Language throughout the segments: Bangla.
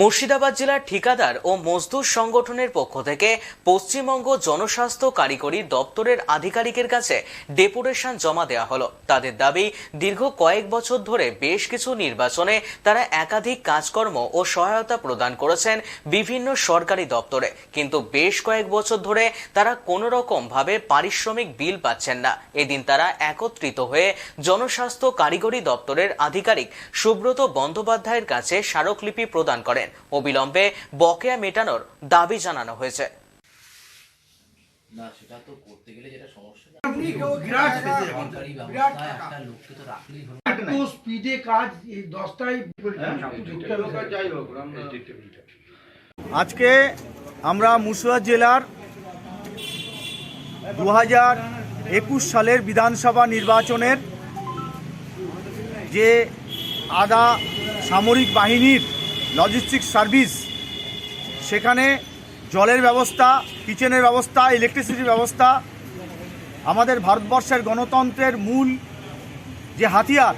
মুর্শিদাবাদ জেলার ঠিকাদার ও মজদুর সংগঠনের পক্ষ থেকে পশ্চিমবঙ্গ জনস্বাস্থ্য কারিগরি দপ্তরের আধিকারিকের কাছে ডেপুটেশন জমা দেওয়া হলো। তাদের দাবি, দীর্ঘ কয়েক বছর ধরে বেশ কিছু নির্বাচনে তারা একাধিক কাজকর্ম ও সহায়তা প্রদান করেছেন বিভিন্ন সরকারি দপ্তরে। কিন্তু বেশ কয়েক বছর ধরে তারা কোনো রকম ভাবে পারিশ্রমিক বিল পাচ্ছেন না। এদিন তারা একত্রিত হয়ে জনস্বাস্থ্য কারিগরি দপ্তরের আধিকারিক সুব্রত বন্দ্যোপাধ্যায়ের কাছে স্মারকলিপি প্রদান করেন। অবিলম্বে বকেয়া মেটানোর দাবি জানানো হয়েছে। না সেটা তো করতে গেলে যেটা সমস্যা না। আপনি কেউ বিরাট টাকা, সরকারি বিরাট ব্যবস্থায় টাকা। একটা লোককে তো রাখলেই হলো। স্পিডে কাজ দশটায় আজকে আমরা মুর্শিদাবাদ জেলার দু হাজার একুশ সালের বিধানসভা নির্বাচনের যে আদা সামরিক বাহিনীর লজিস্টিক সার্ভিস, সেখানে জলের ব্যবস্থা, কিচেনের ব্যবস্থা ইলেকট্রিসিটির ব্যবস্থা, আমাদের ভারতবর্ষের গণতন্ত্রের মূল যে হাতিয়ার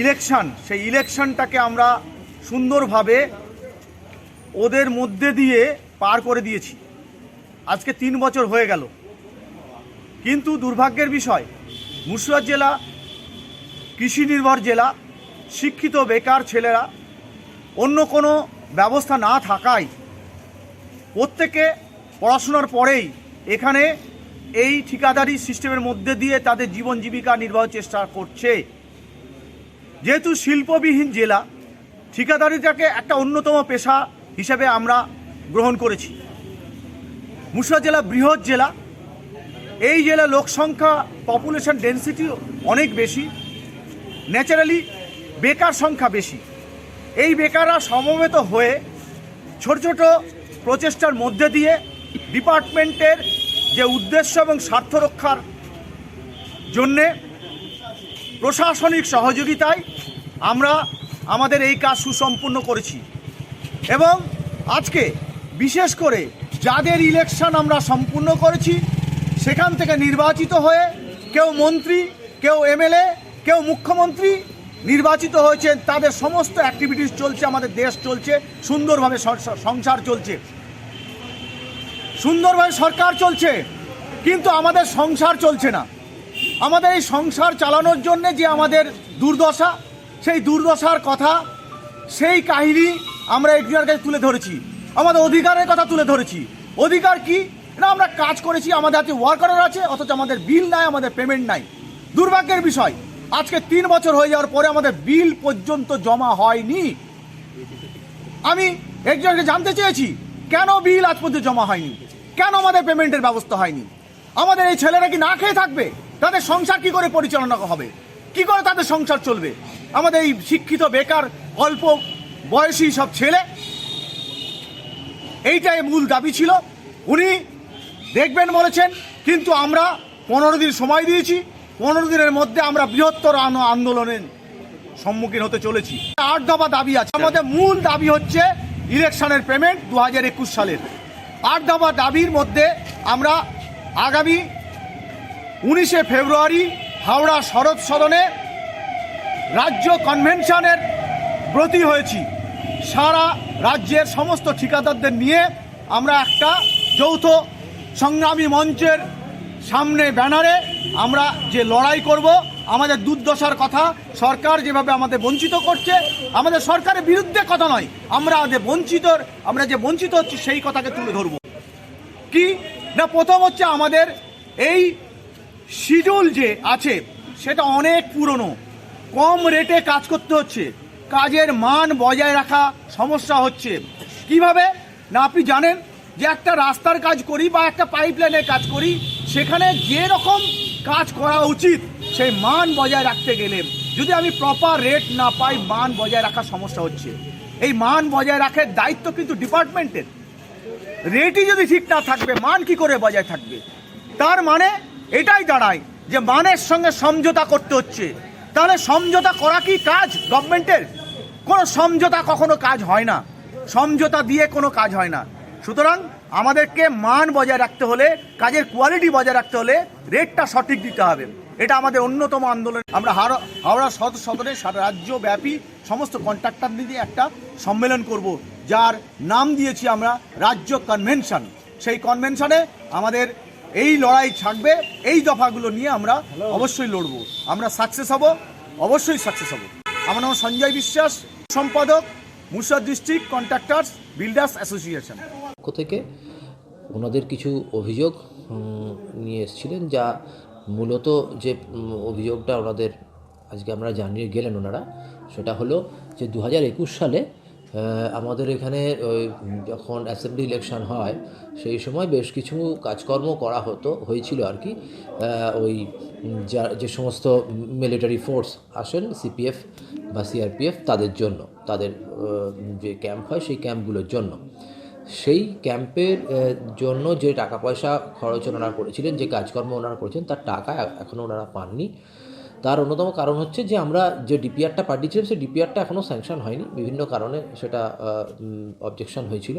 ইলেকশন সেই ইলেকশনটাকে আমরা সুন্দরভাবে ওদের মধ্যে দিয়ে পার করে দিয়েছি। আজকে তিন বছর হয়ে গেল। কিন্তু দুর্ভাগ্যের বিষয় মুর্শিদাবাদ জেলা, কৃষি নির্ভর জেলা, শিক্ষিত বেকার ছেলেরা অন্য কোনো ব্যবস্থা না থাকায় প্রত্যেকে পড়াশোনার পরেই এখানে এই ঠিকাদারি সিস্টেমের মধ্যে দিয়ে তাদের জীবন জীবিকা নির্বাহ চেষ্টা করছে। যেহেতু শিল্পবিহীন জেলা, ঠিকাদারিটাকে একটা অন্যতম পেশা হিসেবে আমরা গ্রহণ করেছি। মুর্শিদাবাদ জেলা বৃহৎ জেলা। এই জেলা লোক সংখ্যা পপুলেশন ডেন্সিটি অনেক বেশি। ন্যাচারালি বেকার সংখ্যা বেশি। এই বেকাররা সমবেত হয়ে ছোট ছোট প্রচেষ্টার মধ্যে দিয়ে ডিপার্টমেন্টের যে উদ্দেশ্য এবং স্বার্থ রক্ষার জন্যে প্রশাসনিক সহযোগিতায় আমরা আমাদের এই কাজ সুসম্পূর্ণ করেছি। এবং আজকে বিশেষ করে যাদের ইলেকশন আমরা সম্পূর্ণ করেছি, সেখান থেকে নির্বাচিত হয়ে কেউ মন্ত্রী, কেউ এমএলএ, কেউ মুখ্যমন্ত্রী নির্বাচিত হয়েছেন, তাদের সমস্ত অ্যাক্টিভিটিস চলছে, আমাদের দেশ চলছে, সুন্দরভাবে সংসার চলছে। সুন্দরভাবে সরকার চলছে, কিন্তু আমাদের সংসার চলছে না। আমাদের এই সংসার চালানোর জন্যে যে আমাদের দুর্দশা, সেই দুর্দশার কথা, সেই কাহিনী আমরা এগিয়ার কাছে তুলে ধরেছি। আমাদের অধিকারের কথা তুলে ধরেছি। অধিকার কি? না আমরা কাজ করেছি, আমাদের হাতে ওয়ার্কার আছে, অথচ আমাদের বিল নাই, আমাদের পেমেন্ট নাই। দুর্ভাগ্যের বিষয়। আজকে তিন বছর হয়ে যাওয়ার পরে আমাদের বিল পর্যন্ত জমা হয়নি। আমি একজনকে জানতে চেয়েছি, কেন বিল আজ পর্যন্ত জমা হয়নি? কেন আমাদের পেমেন্টের ব্যবস্থা হয়নি? আমাদের এই ছেলেরা কি না খেয়ে থাকবে? তাদের সংসার কি করে পরিচালনা হবে? কি করে তাদের সংসার চলবে? আমাদের এই শিক্ষিত বেকার, অল্প বয়সী সব ছেলে, এইটাই মূল দাবি ছিল। উনি দেখবেন বলেছেন, কিন্তু আমরা পনেরো দিন সময় দিয়েছি। পনেরো দিনের মধ্যে আমরা বৃহত্তর আন- আন্দোলনের সম্মুখীন হতে চলেছি। আট দফা দাবি আছে। আমাদের মূল দাবি হচ্ছে ইলেকশনের পেমেন্ট দু হাজার একুশ সালের। আট দফা দাবির মধ্যে আমরা আগামী উনিশে ফেব্রুয়ারি হাওড়া শরৎ সদনে রাজ্য কনভেনশনের ব্রতী হয়েছি। সারা রাজ্যের সমস্ত ঠিকাদারদের নিয়ে আমরা একটা যৌথ সংগ্রামী মঞ্চের সামনে ব্যানারে আমরা যে লড়াই করব, আমাদের দুর্দশার কথা সরকার যেভাবে আমাদের বঞ্চিত করছে, আমাদের সরকারের বিরুদ্ধে কথা নয়, আমরা আমাদের বঞ্চিত আমরা যে বঞ্চিত হচ্ছি সেই কথাকে তুলে ধরব। কি? না, প্রথম হচ্ছে আমাদের এই শিডিউল যে আছে, সেটা অনেক পুরনো, কম রেটে কাজ করতে হচ্ছে, কাজের মান বজায় রাখা সমস্যা হচ্ছে। কীভাবে? না, আপনি জানেন যে একটা রাস্তার কাজ করি বা একটা পাইপলাইনের কাজ করি সেখানে যে রকম কাজ করা উচিত, সেই মান বজায় রাখতে গেলে যদি আমি প্রপার রেট না পাই, মান বজায় রাখার সমস্যা হচ্ছে। এই মান বজায় রাখার দায়িত্ব কিন্তু ডিপার্টমেন্টের। রেটই যদি ঠিক না থাকবে, মান কি করে বজায় থাকবে? তার মানে এটাই দাঁড়ায় যে মানের সঙ্গে সমঝোতা করতে হচ্ছে। তাহলে সমঝোতা করা কি কাজ গভর্নমেন্টের কোনো সমঝোতা কখনো কাজ হয় না। সমঝোতা দিয়ে কোনো কাজ হয় না। সুতরাং আমাদেরকে মান বজায় রাখতে হলে কাজের কোয়ালিটি বজায় রাখতে হলে রেটটা সঠিক দিতে হবে। এটা আমাদের অন্যতম আন্দোলন। আমরা হাওড়া শত সদরে সারা রাজ্যব্যাপী সমস্ত কন্ট্রাক্টর দিয়ে একটা সম্মেলন করব যার নাম দিয়েছি আমরা রাজ্য কনভেনশন সেই কনভেনশনে আমাদের এই লড়াই থাকবে এই দফাগুলো নিয়ে আমরা অবশ্যই লড়ব। আমরা সাকসেস হব অবশ্যই সাকসেস হব। আমার নাম সঞ্জয় বিশ্বাস সম্পাদক। Murshidabad district contractors builders association. পক্ষ থেকে ওনাদের কিছু অভিযোগ নিয়ে এসেছিলেন যা মূলত যে অভিযোগটা ওনাদের আজকে আমরা জানিয়ে গেলেন ওনারা, সেটা হলো যে দু হাজার একুশ সালে আমাদের এখানে ওই যখন অ্যাসেম্বলি ইলেকশন হয়, সেই সময় বেশ কিছু কাজকর্ম করা হতো, হয়েছিল আর কি। ওই যা, যে সমস্ত মিলিটারি ফোর্স আসেন সিপিএফ বা সিআরপিএফ তাদের জন্য, তাদের যে ক্যাম্প হয়, সেই ক্যাম্পগুলোর জন্য। সেই ক্যাম্পের জন্য যে টাকা পয়সা খরচ ওনারা করেছিলেন, যে কাজকর্ম ওনারা করেছেন তার টাকা এখনও ওনারা পাননি। তার অন্যতম কারণ হচ্ছে যে আমরা যে ডিপিআরটা পাঠিয়েছিলাম, সেই ডিপিআরটা এখনও স্যাংশন হয়নি। বিভিন্ন কারণে সেটা অবজেকশন হয়েছিল।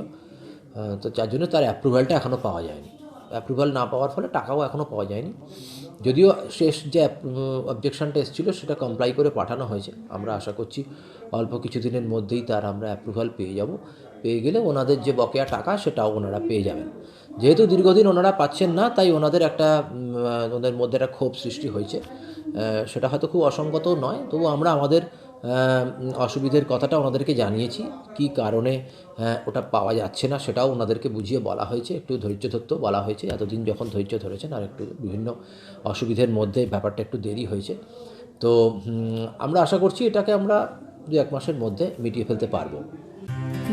তো যার জন্য তার অ্যাপ্রুভালটা এখনও পাওয়া যায়নি। অ্যাপ্রুভাল না পাওয়ার ফলে টাকাও এখনও পাওয়া যায়নি। যদিও শেষ যে অবজেকশনটা এসেছিল, সেটা কমপ্লাই করে পাঠানো হয়েছে। আমরা আশা করছি অল্প কিছুদিনের মধ্যেই তার আমরা অ্যাপ্রুভাল পেয়ে যাব। পেয়ে গেলে ওনাদের যে বকেয়া টাকা, সেটাও ওনারা পেয়ে যাবেন। যেহেতু দীর্ঘদিন ওনারা পাচ্ছেন না, তাই ওনাদের একটা ওদের মধ্যে একটা ক্ষোভ সৃষ্টি হয়েছে। সেটা হয়তো খুব অসঙ্গতও নয়, তবু আমরা আমাদের অসুবিধের কথাটা ওনাদেরকে জানিয়েছি, কি কারণে ওটা পাওয়া যাচ্ছে না সেটাও ওনাদেরকে বুঝিয়ে বলা হয়েছে, একটু ধৈর্য ধরতেও বলা হয়েছে, এতদিন যখন ধৈর্য ধরেছেন আর একটু বিভিন্ন অসুবিধের মধ্যে ব্যাপারটা একটু দেরি হয়েছে। তো আমরা আশা করছি এটাকে আমরা দু এক মাসের মধ্যে মিটিয়ে ফেলতে পারব।